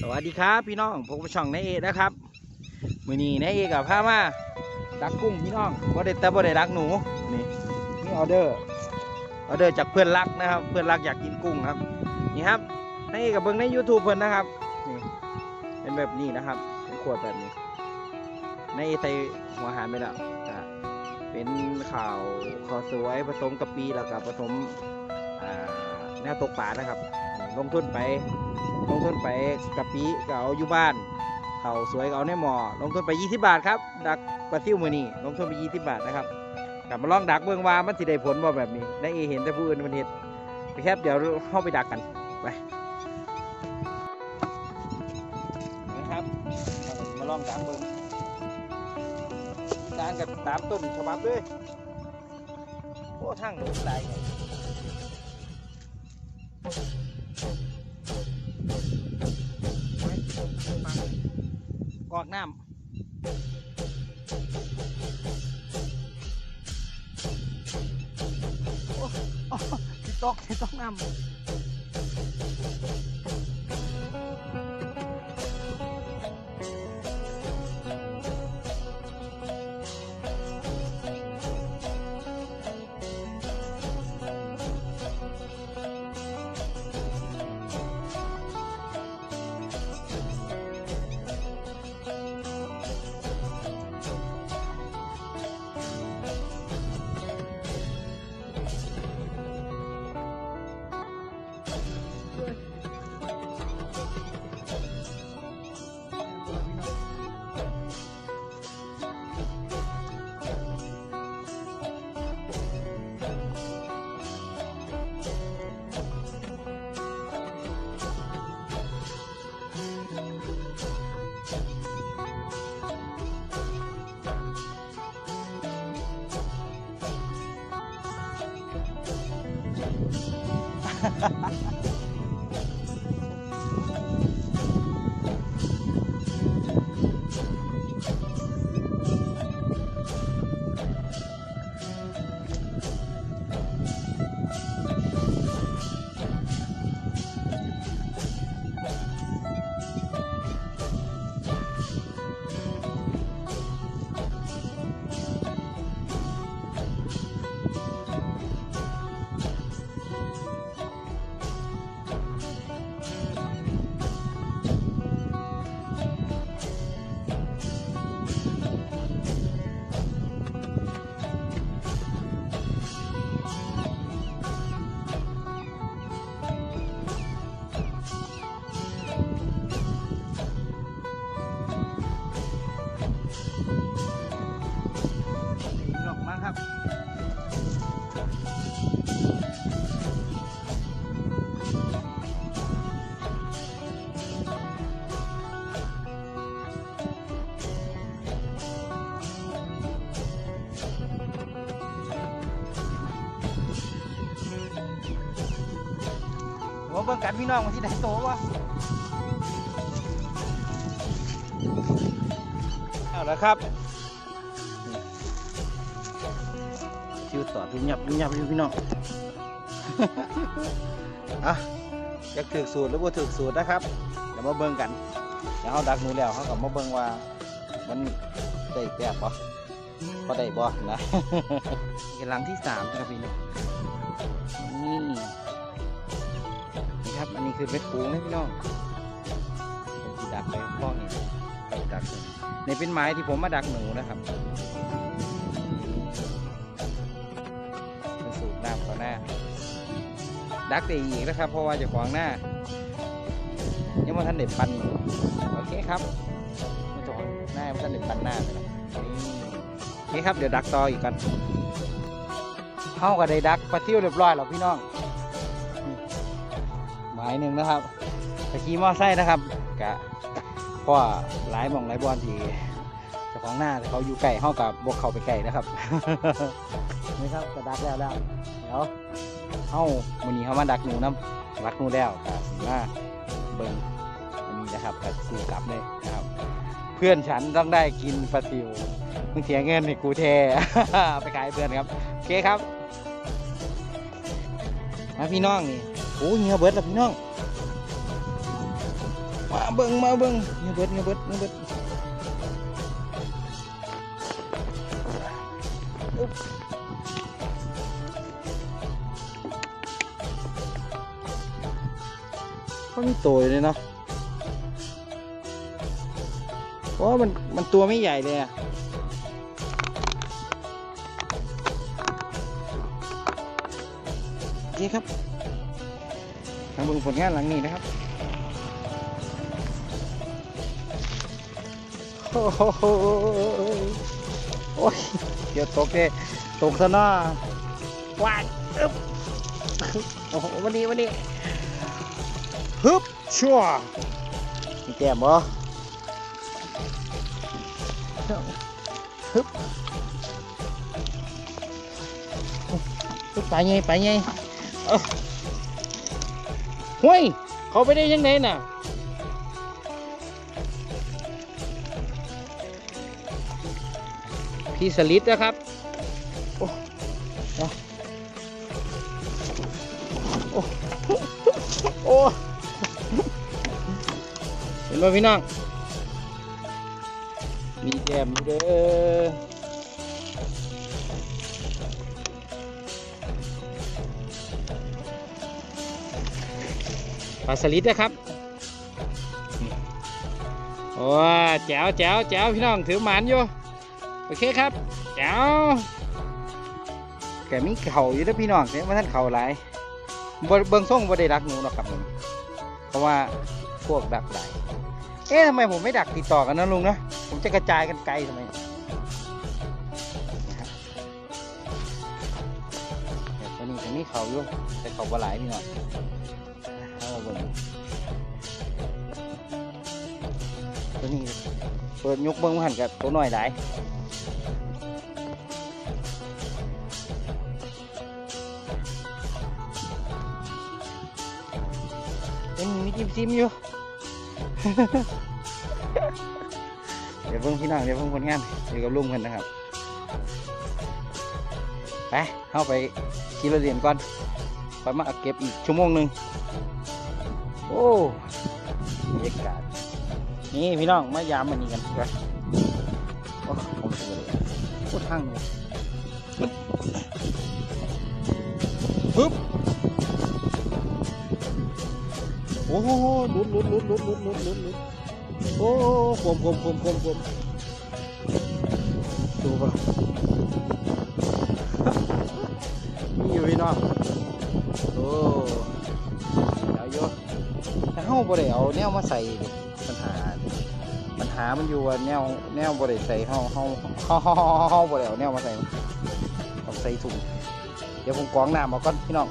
สวัสดีครับพี่น้องผมช่องนายเอนะครับมือนี้นายเอกับพามาดักกุ้งพี่น้องบ่ได้แต่บ่ได้ดักหนูนี่นี่ออเดอร์ออเดอร์จากเพื่อนรักนะครับ เพื่อนรักอยากกินกุ้งครับ นี่ครับนายเอกับเบิ่งใน YouTube เพิ่อนนะครับนี่เป็นแบบนี้นะครับเป็นขวดแบบนี้นายเอใส่หัวอาหารไปแล้วเป็นข่าวข้าวสวยผสมกะปิแล้วก็ผสมอ่าแนวตกปลานะครับ ลงทุนไป ลงทุนไปกะปิก็เอาอยู่บ้านเขาสวยก็เอาในหมอลงทุนไป20บาทครับดักปลาซิวมือนี่ลงทุนไป20บาทนะครับกลับมาลองดักเบิ่งว่ามันสิได้ผลบ่แบบนี้ได้เห็นแต่ผู้อื่นมันเฮ็ดไปแคบเดี๋ยวเข้าไปดักกันไปนะครับมาลองดักเบิ่งการกับตามต้นฉบับเลยโอ้ทั้งหนูหลายไง อกน้ำโอ้โอ้ตกสิตกน้ำ Ha ha ha! บิ่งกันพี่น้องมาที่ไหนโตวะเอาละครับคิวต่อทุบยับทุบยับอยู่พี่น้องอะอยากถือสูตรหรือว่าถือสูตรนะครับเดี๋ยวมาเบิ่งกันเดี๋ยวเขาดักหนูแล้วเขาก็มาเบิ่งว่ามันได้แบบบ่พอได้บ่นะกำลังที่สามนะครับพี่น้อง คือเม็ดปูนะพี่น้องผมดักไปพ่อนี่ดักในเป็นไม้ที่ผมมาดักหนูนะครับเป็นสูบน้ำต่อหน้า ดักได้อีกนะครับ เพราะว่าจะขวางหน้า ยังมาท่านเด็ดปันหนูโอเคครับไม่ต้องหน้าท่านเด็ดปันหน้าเลยนะโอเคครับเดี๋ยวดักต่ออีกกันเข้ากับได้ดักปลาซิ่วเรียบร้อยแล้วพี่น้อง หมายหนึ่งนะครับตะกี้มอไซค์นะครับกะเพราะว่าหลายหมองหลายบอลที่เจ้าของหน้าเขาอยู่ไก่เฮากับบวกเขาไปไก่นะครับนี่ครับกระดักแล้วแล้วเดี๋ยวเฮาวันนี้เขามาดักหนูน้ำดักหนูแล้วกะสิมาเบิ่งอันนี้นะครับกะสูกลับเลยนะครับ เพื่อนฉันต้องได้กินปลาซิวมึงเสียเงินให้กูแทไปขายเพื่อนครับโอเคครับมาพี่น้องนี่ โอ้ยเงียเบิดล้วพี่น้อง มาเบิ่งมาเบิ่งเงี้ยเบิดเงี้ยเบิดเงี้ยเบิดมีตัวอยู่เลยเนาะเพราะมันมันตัวไม่ใหญ่เลยอะโอเคครับ ทางเบิ่งผลงานหลังนี้นะครับโอ้โหโอ้ยเดี๋ยวตกเลยตกซะหน้าว้าดอึ๊บโอ้โหวันนี้วันนี้ฮึบชัวมีแก้มบ่ฮึบฮึบไปไงไปไง ห้วยเขาไปได้ยังไงน่ะพี่สลิดนะครับโอ้เอาโอ้โอ้เห็นไหมพี่น้องมีแกมอยู่เด้อ ลาสลิดนะครับโอ้แจ๋วแจ๋วแจ๋วพี่น้องถือหมานอยู่โอเคครับเจ้าแกมีเข่าอยู่เด้อพี่น้องเนี่ยว่าท่านเข่าหลายเบิ่งส่งบ่ได้ดักหนูหรอกครับผมเพราะว่าพวกดักหลายเอ๊ะทำไมผมไม่ดักติดต่อกันนะลุงนะผมจะกระจายกันไกลทำไมนะครับแบบตัวนี้ตรงนี้เขาอยู่แต่เขาบ่หลายพี่น้อง ตัวนี้เปิดยกเบิ่งมาหันกับตัวน้อยหลายยังมีจิ้มซิมอยู่ เดี๋ยวเพิ่งพี่น้องเดี๋ยวเพิ่งผลงานเดี๋ยวกับลุงกันนะครับไปเข้าไปกินระเดียนก่อนไปมาเก็บอีกชั่วโมงหนึ่ง โอ้บรรยากาศนี่พี่น้องมายามมันนี่กันไปโอ้ผมสวยเลยโคตรทางเลยปึ๊บโอ้โหลุ้นลุ้นลุ้นลุ้นลุ้นลุ้นลุ้นลุ้นโอ้โหคมคมคมคมคมดูป่ะ แนวมาใส่ปัญหาปัญหามันอยู่ว่าแนวแนวบ่ได้ใส่เฮาเฮาเฮาเฮาเฮาเฮาบ่ได้เอาแนวมาใส่เอาใส่ถุงเดี๋ยวผมกรองน้ำเอาก่อนพี่น้อง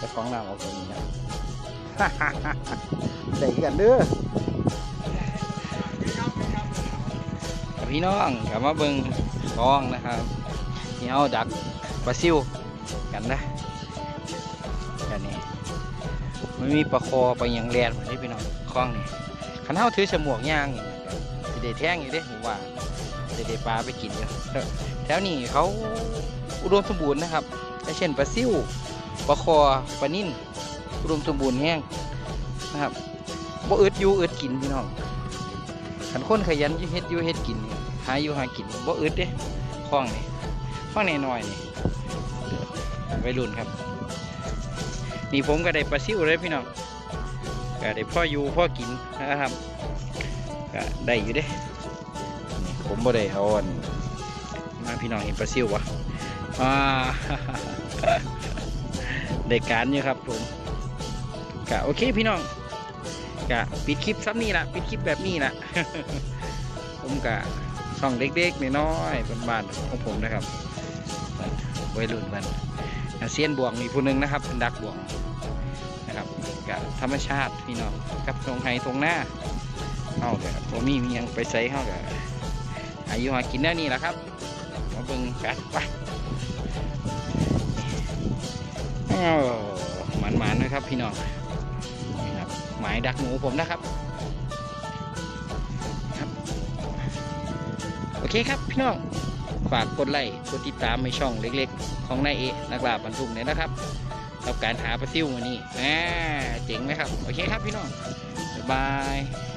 จะกรองน้ำเอาตรงนี้นะใส่กันเด้อพี่น้องกลับมาเบิ่งคลองนะครับนี่เอาดักปลาซิวกันนะ ไม่มีปลาคอปลาหยังแลนนี่พี่น้องคล้องนี่ขันเท้าถือฉมวกย่างนี่สิได้แท่งอยู่เด้ผมว่าสิได้ปลาไปกินอยู่แถวนี้เขาอุดมสมบูรณ์นะครับเช่นปลาซิ่วปลาคอปลานิ่นอุดมสมบูรณ์แห้งนะครับบ่อึดอยู่อึดกินพี่น้องขันคนขยันยู่เฮ็ดยู่เฮ็ดกินนี่หาอยู่หากินบ่อึดเด้คล้องนี่คล้องน้อยๆนี่วัยรุ่นครับ นี่ผมก็ได้ปลาซิวเลยพี่น้องก็ได้พ่ออยู่พ่อกินนะครับก็ได้อยู่เด้นี่ผมบ่ได้เอาอันมาพี่น้องเห็นปลาซิววะอ่าได้การอยู่ครับผมก็โอเคพี่น้องกะปิดคลิปซ้ำนี่ละปิดคลิปแบบนี้ละผมกะช่องเล็กๆน้อยๆบ้านๆของผมนะครับวัยรุ่นมันอะ เซียนบวงมีผู้หนึงนะครับเป็นดักบวงนะครับกะธรรมชาติพี่น้องกับตรงไฮตรงหน้าเข้าแบบผมมีมียังไปใส่เข้ากับอายุหากินแน่นี่แหละครับมาเบิ่งกันไปอ้าวหมันๆนะครับพี่น้องนี่ครับหมายดักหนูผมนะครับครับโอเคครับพี่น้อง ฝากกดไลค์กดติดตามในช่องเล็กๆ ของนายเอนักล่าบรรทุกเนี่ยนะครับกับการหาปลาซิ่ววันนี้อ่าเจ๋งไหมครับ โอเคครับพี่น้อง บ๊ายบาย